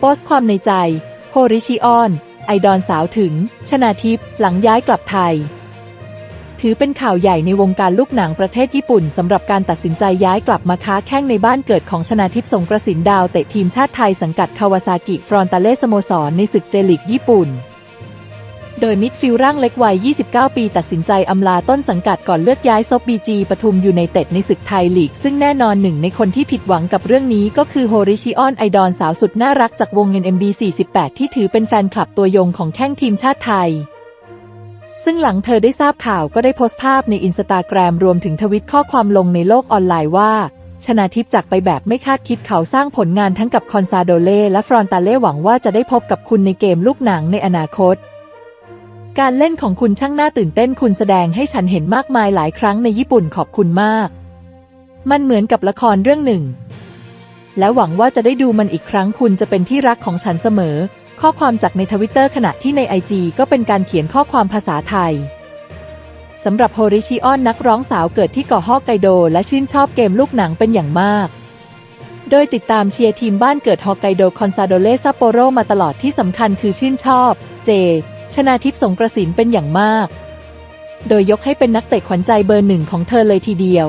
โพสต์ความในใจ โคริชิออน ไอดอลสาวถึง ชนาทิพย์หลังย้ายกลับไทย ถือเป็นข่าวใหญ่ในวงการลูกหนังประเทศญี่ปุ่นสำหรับการตัดสินใจย้ายกลับมาค้าแข้งในบ้านเกิดของชนาทิพย์สงกระสินดาวเตะทีมชาติไทยสังกัดคาวาซากิฟรอนตาเล่สโมสรในศึกเจลิกญี่ปุ่น โดยมิดฟิลร่างเล็กวัย 29 ปีตัดสินใจอำลาต้นสังกัดก่อนเลือกย้ายซบบีจีปทุมอยูไนเต็ดในศึกไทยลีก ซึ่งแน่นอนหนึ่งในคนที่ผิดหวังกับเรื่องนี้ก็คือโฮริชิออนไอดอลสาวสุดน่ารักจากวงเงิน MB48 ที่ถือเป็นแฟนคลับตัวยงของแข้งทีมชาติไทย ซึ่งหลังเธอได้ทราบข่าวก็ได้โพสต์ภาพในอินสตาแกรมรวมถึงทวิตข้อความลงในโลกออนไลน์ว่าชนาทิพย์จากไปแบบไม่คาดคิดเขาสร้างผลงานทั้งกับคอนซาโดเล่และฟรอนตาเล่หวังว่าจะได้พบกับคุณในเกมลูกหนังในอนาคต การเล่นของคุณช่างน่าตื่นเต้นคุณแสดงให้ฉันเห็นมากมายหลายครั้งในญี่ปุ่นขอบคุณมาก มันเหมือนกับละครเรื่องหนึ่ง และหวังว่าจะได้ดูมันอีกครั้งคุณจะเป็นที่รักของฉันเสมอ ข้อความจากในทวิตเตอร์ขณะที่ในไอจีก็เป็นการเขียนข้อความภาษาไทยสำหรับโฮริชิออนนักร้องสาวเกิดที่เกาะฮอกไกโด และชื่นชอบเกมลูกหนังเป็นอย่างมาก โดยติดตามเชียร์ทีมบ้านเกิดฮอกไกโดคอนซาโดเลซัปโปโรมาตลอดที่สำคัญคือชื่นชอบ เจ ชนาทิพย์สงกระสินเป็นอย่างมาก โดยยกให้เป็นนักเตะขวัญใจเบอร์หนึ่งของเธอเลยทีเดียว